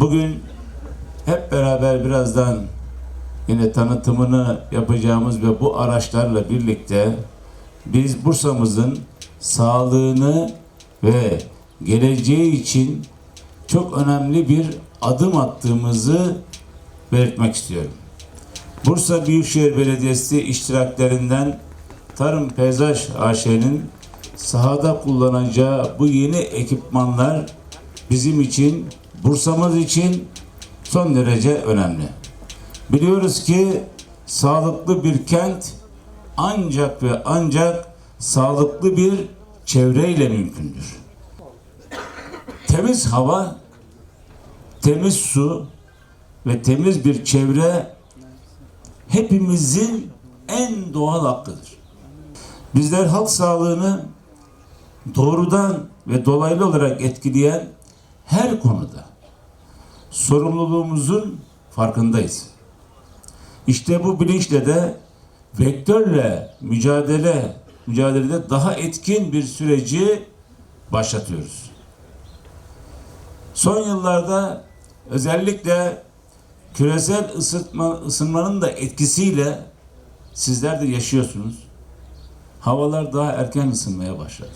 Bugün hep beraber birazdan yine tanıtımını yapacağımız ve bu araçlarla birlikte biz Bursa'mızın sağlığını ve geleceği için çok önemli bir adım attığımızı belirtmek istiyorum. Bursa Büyükşehir Belediyesi iştiraklerinden Tarım Peyzaj AŞ'nin sahada kullanacağı bu yeni ekipmanlar bizim için, Bursa'mız için son derece önemli. Biliyoruz ki sağlıklı bir kent ancak ve ancak sağlıklı bir çevreyle mümkündür. Temiz hava, temiz su ve temiz bir çevre hepimizin en doğal hakkıdır. Bizler halk sağlığını doğrudan ve dolaylı olarak etkileyen her konuda sorumluluğumuzun farkındayız. İşte bu bilinçle de vektörle mücadele mücadelede daha etkin bir süreci başlatıyoruz. Son yıllarda özellikle küresel ısıtma, ısınmanın da etkisiyle sizler de yaşıyorsunuz. Havalar daha erken ısınmaya başladı.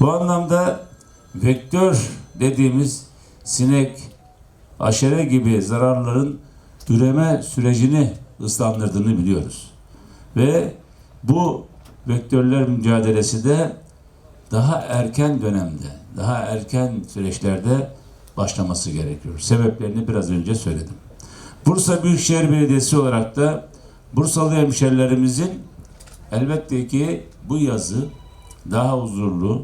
Bu anlamda vektör dediğimiz sinek, aşere gibi zararların üreme sürecini ıslandırdığını biliyoruz. Ve bu vektörler mücadelesi de daha erken dönemde, daha erken süreçlerde başlaması gerekiyor. Sebeplerini biraz önce söyledim. Bursa Büyükşehir Belediyesi olarak da Bursalı hemşerilerimizin elbette ki bu yazı daha huzurlu,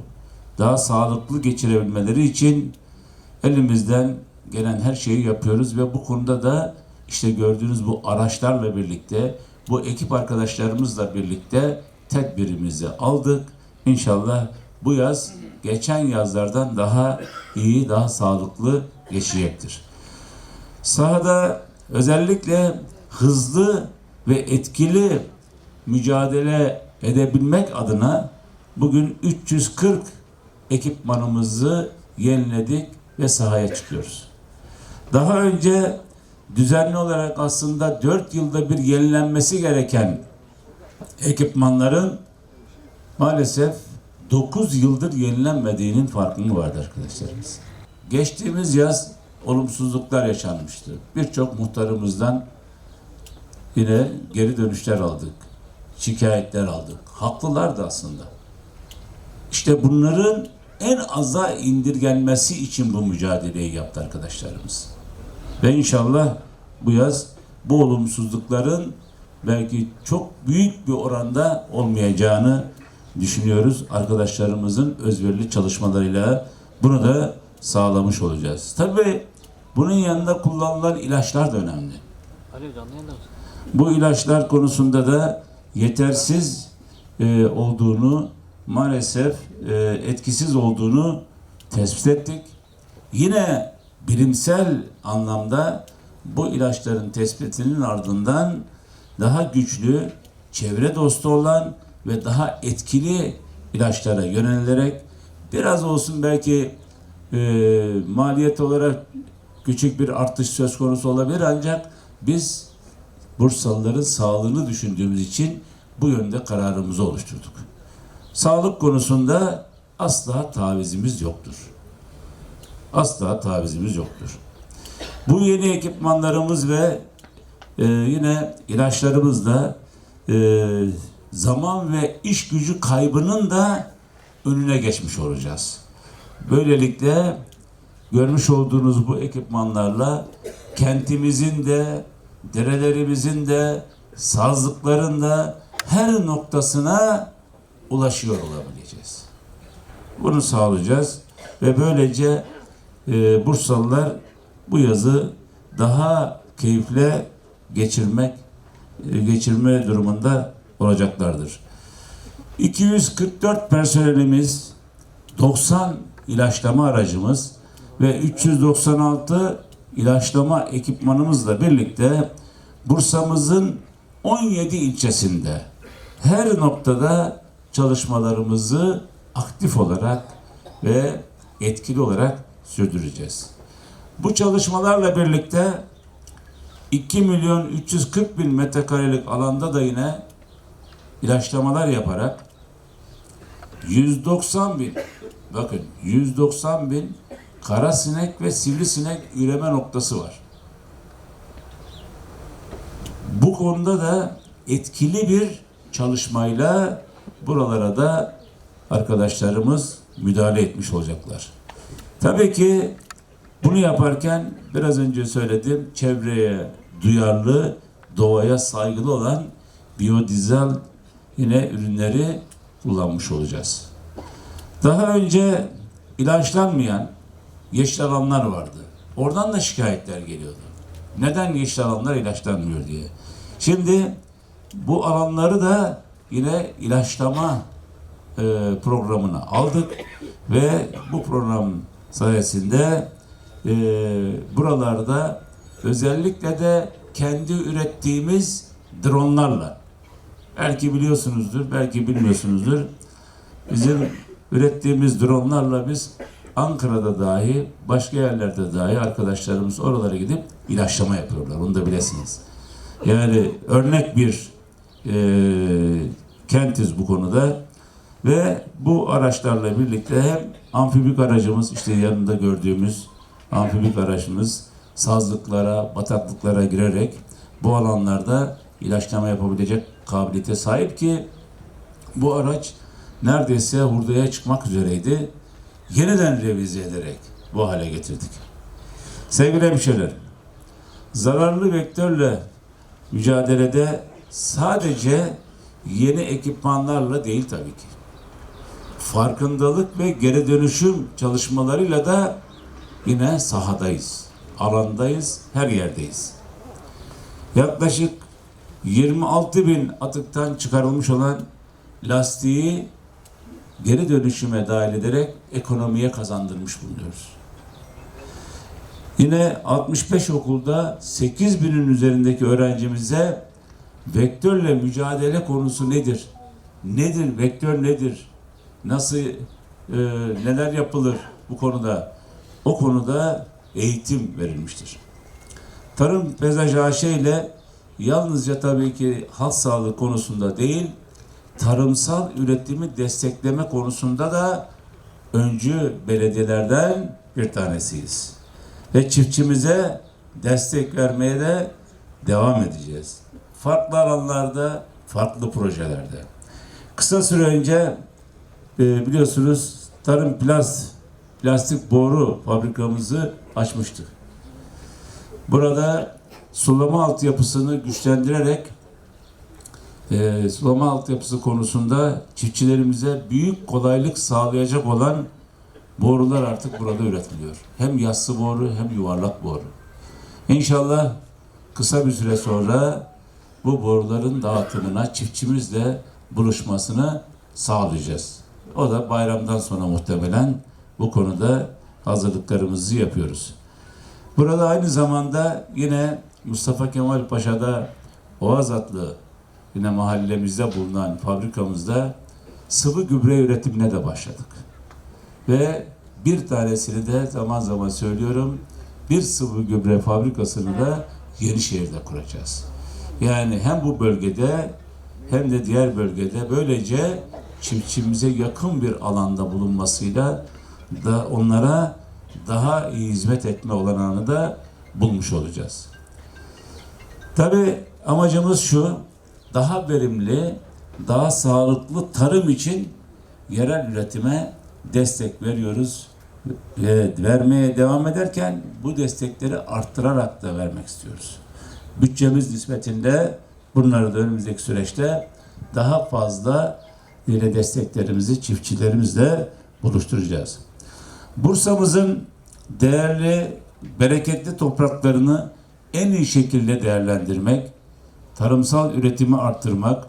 daha sağlıklı geçirebilmeleri için elimizden gelen her şeyi yapıyoruz ve bu konuda da işte gördüğünüz bu araçlarla birlikte, bu ekip arkadaşlarımızla birlikte tedbirimizi aldık. İnşallah bu yaz geçen yazlardan daha iyi, daha sağlıklı geçecektir. Sahada özellikle hızlı ve etkili mücadele edebilmek adına bugün 340 ekipmanımızı yeniledik ve sahaya çıkıyoruz. Daha önce düzenli olarak aslında 4 yılda bir yenilenmesi gereken ekipmanların maalesef 9 yıldır yenilenmediğinin farkında vardı arkadaşlarımız. Geçtiğimiz yaz olumsuzluklar yaşanmıştı. Birçok muhtarımızdan yine geri dönüşler aldık. Şikayetler aldık. Haklılardı aslında. İşte bunların en aza indirgenmesi için bu mücadeleyi yaptı arkadaşlarımız. Ve inşallah bu yaz bu olumsuzlukların belki çok büyük bir oranda olmayacağını düşünüyoruz. Arkadaşlarımızın özverili çalışmalarıyla bunu da sağlamış olacağız. Tabii bunun yanında kullanılan ilaçlar da önemli. Bu ilaçlar konusunda da yetersiz e, olduğunu maalesef e, etkisiz olduğunu tespit ettik. Yine bilimsel anlamda bu ilaçların tespitinin ardından daha güçlü, çevre dostu olan ve daha etkili ilaçlara yönelilerek biraz olsun belki e, maliyet olarak küçük bir artış söz konusu olabilir ancak biz Bursalıların sağlığını düşündüğümüz için bu yönde kararımızı oluşturduk. Sağlık konusunda asla tavizimiz yoktur. Asla tavizimiz yoktur. Bu yeni ekipmanlarımız ve e, yine ilaçlarımızla e, zaman ve iş gücü kaybının da önüne geçmiş olacağız. Böylelikle görmüş olduğunuz bu ekipmanlarla kentimizin de derelerimizin de sazlıkların da her noktasına ulaşıyor olabileceğiz. Bunu sağlayacağız ve böylece e, Bursalılar bu yazı daha keyifle geçirmek e, geçirme durumunda olacaklardır. 244 personelimiz, 90 ilaçlama aracımız ve 396 ilaçlama ekipmanımızla birlikte Bursa'mızın 17 ilçesinde her noktada çalışmalarımızı aktif olarak ve etkili olarak sürdüreceğiz. Bu çalışmalarla birlikte 2 milyon 340 bin metrekarelik alanda da yine ilaçlamalar yaparak 190 bin bakın 190 bin kara sinek ve sivrisinek üreme noktası var. Bu konuda da etkili bir çalışmayla buralara da arkadaşlarımız müdahale etmiş olacaklar. Tabii ki bunu yaparken biraz önce söyledim çevreye duyarlı, doğaya saygılı olan biyodizel yine ürünleri kullanmış olacağız. Daha önce ilaçlanmayan yeşil alanlar vardı. Oradan da şikayetler geliyordu. Neden yeşil alanlar ilaçlanmıyor diye. Şimdi bu alanları da yine ilaçlama e, programına aldık ve bu program sayesinde e, buralarda özellikle de kendi ürettiğimiz dronlarla belki biliyorsunuzdur, belki bilmiyorsunuzdur. Bizim ürettiğimiz dronlarla biz Ankara'da dahi, başka yerlerde dahi arkadaşlarımız oralara gidip ilaçlama yapıyorlar. Onu da bilesiniz. Yani örnek bir e, kentiz bu konuda ve bu araçlarla birlikte hem amfibik aracımız işte yanında gördüğümüz amfibik aracımız sazlıklara, bataklıklara girerek bu alanlarda ilaçlama yapabilecek kabiliyete sahip ki bu araç neredeyse hurdaya çıkmak üzereydi. Yeniden revize ederek bu hale getirdik. Sevgili hemşehrilerim, zararlı vektörle mücadelede sadece yeni ekipmanlarla değil tabii ki. Farkındalık ve geri dönüşüm çalışmalarıyla da yine sahadayız, alandayız, her yerdeyiz. Yaklaşık 26 bin atıktan çıkarılmış olan lastiği geri dönüşüme dahil ederek ekonomiye kazandırmış bulunuyoruz. Yine 65 okulda 8 binin üzerindeki öğrencimize vektörle mücadele konusu nedir? Nedir? Vektör nedir? Nasıl e, neler yapılır bu konuda? O konuda eğitim verilmiştir. Tarım Pezaj AŞ ile yalnızca tabii ki halk sağlığı konusunda değil, tarımsal üretimi destekleme konusunda da öncü belediyelerden bir tanesiyiz. Ve çiftçimize destek vermeye de devam edeceğiz. Farklı alanlarda, farklı projelerde. Kısa süre önce e, biliyorsunuz tarım plast, plastik boru fabrikamızı açmıştık. Burada sulama altyapısını güçlendirerek e, sulama altyapısı konusunda çiftçilerimize büyük kolaylık sağlayacak olan borular artık burada üretiliyor. Hem yassı boru hem yuvarlak boru. İnşallah kısa bir süre sonra bu boruların dağıtımına çiftçimizle buluşmasını sağlayacağız. O da bayramdan sonra muhtemelen bu konuda hazırlıklarımızı yapıyoruz. Burada aynı zamanda yine Mustafa Kemal Paşa'da Oğaz adlı yine mahallemizde bulunan fabrikamızda sıvı gübre üretimine de başladık. Ve bir tanesini de zaman zaman söylüyorum, bir sıvı gübre fabrikasını da Yenişehir'de kuracağız. Yani hem bu bölgede hem de diğer bölgede böylece çiftçimize yakın bir alanda bulunmasıyla da onlara daha iyi hizmet etme olanağını da bulmuş olacağız. Tabi amacımız şu, daha verimli, daha sağlıklı tarım için yerel üretime destek veriyoruz. Ve vermeye devam ederken bu destekleri arttırarak da vermek istiyoruz. Bütçemiz nispetinde bunları da önümüzdeki süreçte daha fazla yine desteklerimizi çiftçilerimizle buluşturacağız. Bursa'mızın değerli, bereketli topraklarını en iyi şekilde değerlendirmek, tarımsal üretimi arttırmak,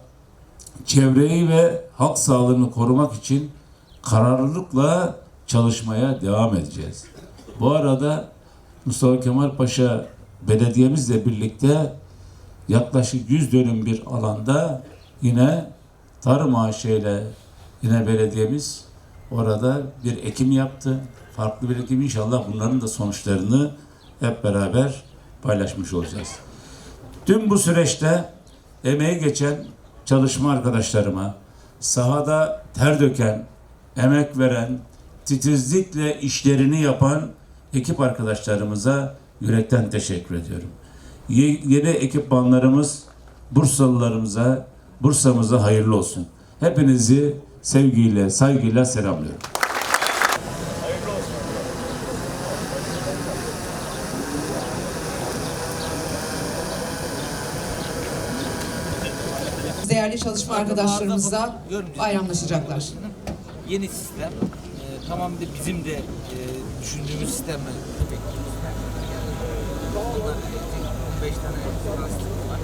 çevreyi ve halk sağlığını korumak için kararlılıkla çalışmaya devam edeceğiz. Bu arada Mustafa Kemal Paşa belediyemizle birlikte yaklaşık 100 dönüm bir alanda yine tarım ağaçıyla yine belediyemiz orada bir ekim yaptı. Farklı bir ekim inşallah bunların da sonuçlarını hep beraber paylaşmış olacağız. Tüm bu süreçte emeği geçen çalışma arkadaşlarıma, sahada ter döken, emek veren, titizlikle işlerini yapan ekip arkadaşlarımıza yürekten teşekkür ediyorum. Ye- Yeni ekipmanlarımız Bursalılarımıza, Bursa'mıza hayırlı olsun. Hepinizi sevgiyle, saygıyla selamlıyorum. Değerli çalışma arkadaşlarımızla bayramlaşacaklar. Yeni sistem. E, tamam da bizim de e, düşündüğümüz sistemle Bunlar 15 tane lastik var.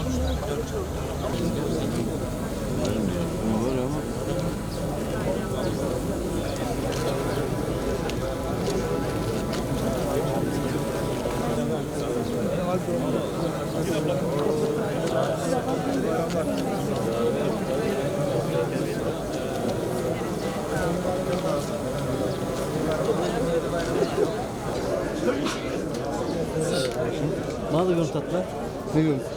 13 tane 4 Bana da görüntü minutos.